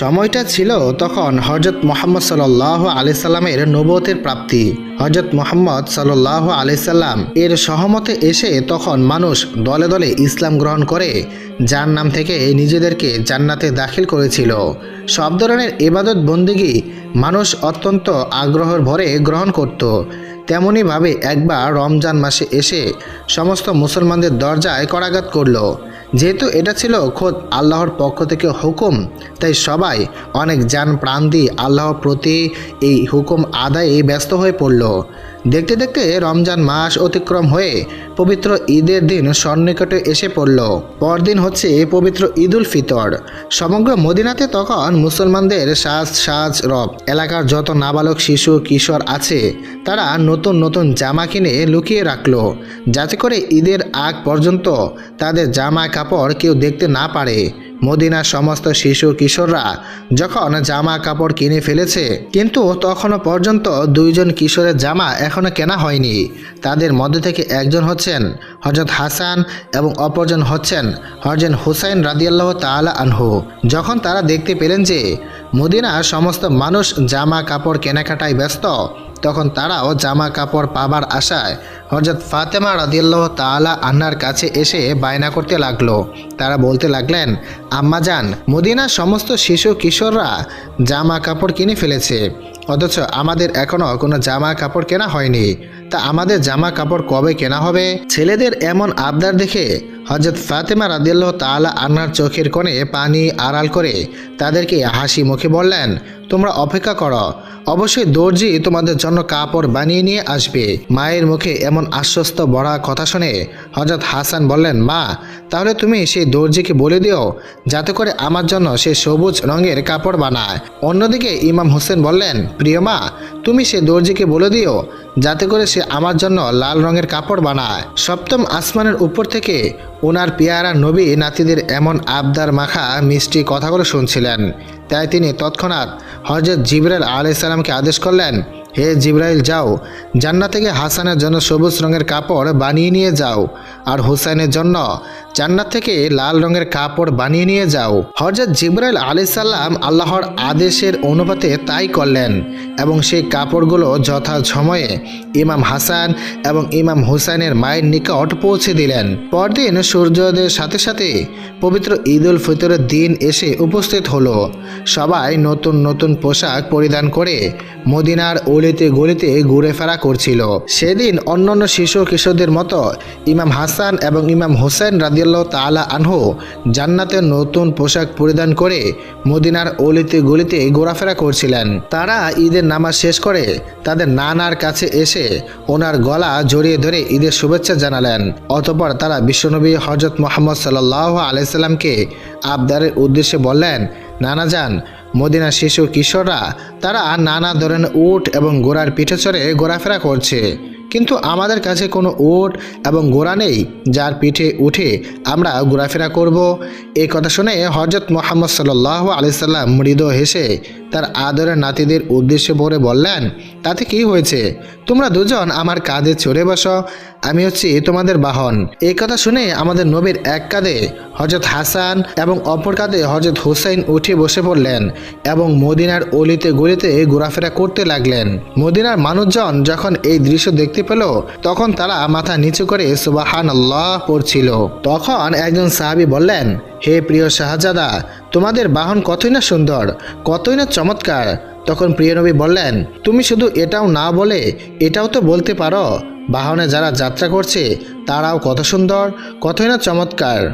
সময়টা ছিল তখন হজরত মোহাম্মদ সাল্লাহ আলি সাল্লামের নবতের প্রাপ্তি। হজরত মোহাম্মদ সাল্লাহ আলি সাল্লাম এর সহমতে এসে তখন মানুষ দলে দলে ইসলাম গ্রহণ করে, যার নাম থেকে নিজেদেরকে জান্নাতে দাখিল করেছিল। সব ধরনের এবাদত বন্দিগি মানুষ অত্যন্ত আগ্রহের ভরে গ্রহণ করত। তেমনইভাবে একবার রমজান মাসে এসে সমস্ত মুসলমানদের দরজায় করাঘাত করল। যেহেতু এটা ছিল খোদ আল্লাহর পক্ষ থেকে হুকুম, তাই সবাই অনেক যান প্রাণ দিয়ে আল্লাহর প্রতি এই হুকুম আদায়ে ব্যস্ত হয়ে পড়ল। দেখতে দেখতে রমজান মাস অতিক্রম হয়ে পবিত্র ঈদের দিন সন্নিকটে এসে পড়ল। পরদিন হচ্ছে পবিত্র ঈদুল ফিতর। সমগ্র মদিনাতে তখন মুসলমানদের সাজ সাজ রব। এলাকার যত নাবালক, শিশু, কিশোর আছে, তারা নতুন নতুন জামা কিনে লুকিয়ে রাখল। যাতে করে ঈদের আগ পর্যন্ত তাদের জামা কাপড় কেউ দেখতে না পারে। মদিনার সমস্ত শিশু কিশোররা যখন জামা কাপড় কিনে ফেলেছে, কিন্তু তখনও পর্যন্ত দুইজন কিশোরের জামা এখনও কেনা হয়নি। তাদের মধ্যে থেকে একজন হচ্ছেন হজরত হাসান এবং অপরজন হচ্ছেন হরজেন হুসাইন রাদিয়াল্লাহ তাআলা আনহু। যখন তারা দেখতে পেলেন যে মদিনার সমস্ত মানুষ জামা কাপড় কেনাকাটায় ব্যস্ত তখন তারাও জামা কাপড় পাবার আশায় হজরত ফাতেমা রাদিয়াল্লাহ তাআলা আন্নার কাছে এসে বায়না করতে লাগল। তারা বলতে লাগলেন আম্মাজান মদিনার সমস্ত শিশু কিশোররা জামা কাপড় কিনে ফেলেছে। অথচ আমাদের এখনও কোনো জামা কাপড় কেনা হয়নি। তা আমাদের জামা কাপড় কবে কেনা হবে? ছেলেদের এমন আবদার দেখে হজরত ফাতেমা রাদিয়াল্লাহ তাআলা আন্নার চোখের কোণে পানি আড়াল করে তাদেরকে হাসি মুখে বললেন, তোমরা অপেক্ষা করো অবশ্যই দর্জি তোমাদের জন্য কাপড় বানিয়ে নিয়ে আসবে। মায়ের মুখে এমন আশ্বস্ত বড়া কথা শুনে হজরত হাসান বললেন, মা, তাহলে তুমি সেই দর্জিকে বলে দিও, যাতে করে আমার জন্য সে সবুজ রঙের কাপড় বানায়। অন্যদিকে ইমাম হোসেন বললেন, প্রিয় মা, তুমি সে দর্জিকে বলে দিও, যাতে করে সে আমার জন্য লাল রঙের কাপড় বানায়। সপ্তম আসমানের উপর থেকে ওনার পেয়ারা নবী নাতিদের এমন আবদার মাখা মিষ্টি কথাগুলো শুনছিলেন। তাই তিনি তৎক্ষণাৎ হজরত জিবরাল আলাইসাল্লামকে আদেশ করলেন হে জিব্রাইল, যাও। জান্নাত থেকে হাসানের জন্য সবুজ রঙের কাপড় বানিয়ে নিয়ে যাও। আর হুসাইনের জন্য জান্নাত থেকে লাল রঙের কাপড় বানিয়ে নিয়ে যাও। হজরত জিব্রাইল আলি সাল্লাম আল্লাহর আদেশের অনুপাতে তাই করলেন এবং সেই কাপড়গুলো যথা সময়ে ইমাম হাসান এবং ইমাম হুসাইনের মায়ের নিকট পৌঁছে দিলেন। পরদিন সূর্যোদয়ের সাথে সাথে পবিত্র ঈদ উল ফিতরের দিন এসে উপস্থিত হলো। সবাই নতুন নতুন পোশাক পরিধান করে মদিনার অলিতে গলিতে ঘুরে ফেরা করছিল। সেদিন অন্যান্য শিশু কিশোরদের মতো ইমাম হাসান এবং ইমাম হোসেন রাদিয়াল্লাহ তাআলা আনহু জান্নাতের নতুন পোশাক পরিধান করে মদিনার অলিতে গলিতে ঘোরাফেরা করছিলেন। তারা ঈদের নামাজ শেষ করে তাদের নানার কাছে এসে ওনার গলা জড়িয়ে ধরে ঈদের শুভেচ্ছা জানালেন। অতপর তারা বিশ্বনবী হজরত মোহাম্মদ সাল্লাহ আলাইসাল্লামকে আবদারের উদ্দেশ্যে বললেন, নানা যান মদিনার শিশু কিশোররা, তারা নানা ধরনের উট এবং ঘোড়ার পিঠে চড়ে ঘোরাফেরা করছে। কিন্তু আমাদের কাছে কোনো উট এবং ঘোড়া নেই, যার পিঠে উঠে আমরা ঘোরাফেরা করব। এই কথা শুনে হজরত মোহাম্মদ সাল্লাহ আলিয়াল্লাম মৃদ হেসে তার আদরের নাতিদের উদ্দেশ্যে পড়ে বললেন, তাতে কি হয়েছে? তোমরা দুজন আমার কাঁধে চড়ে বসো, আমি হচ্ছি তোমাদের বাহন। এই কথা শুনে আমাদের নবীর এক কাঁধে হজরত হাসান এবং অপর কাঁধে হজরত হুসাইন উঠে বসে পড়লেন এবং মদিনার অলিতে গলিতে ঘোরাফেরা করতে লাগলেন। মদিনার মানুষজন যখন এই দৃশ্য দেখতে পেল, তখন তারা মাথা নিচু করে সুবাহান আল্লাহ পড়ছিল। তখন একজন সাহাবি বললেন, হে প্রিয় শাহজাদা তোমাদের বাহন কতই না সুন্দর, কতই না চমৎকার। তখন প্রিয় নবী বললেন, তুমি শুধু এটাও না বলে এটাও তো বলতে পারো। বাহনে যারা যাত্রা করছে, তারাও কত সুন্দর, কতই না চমৎকার।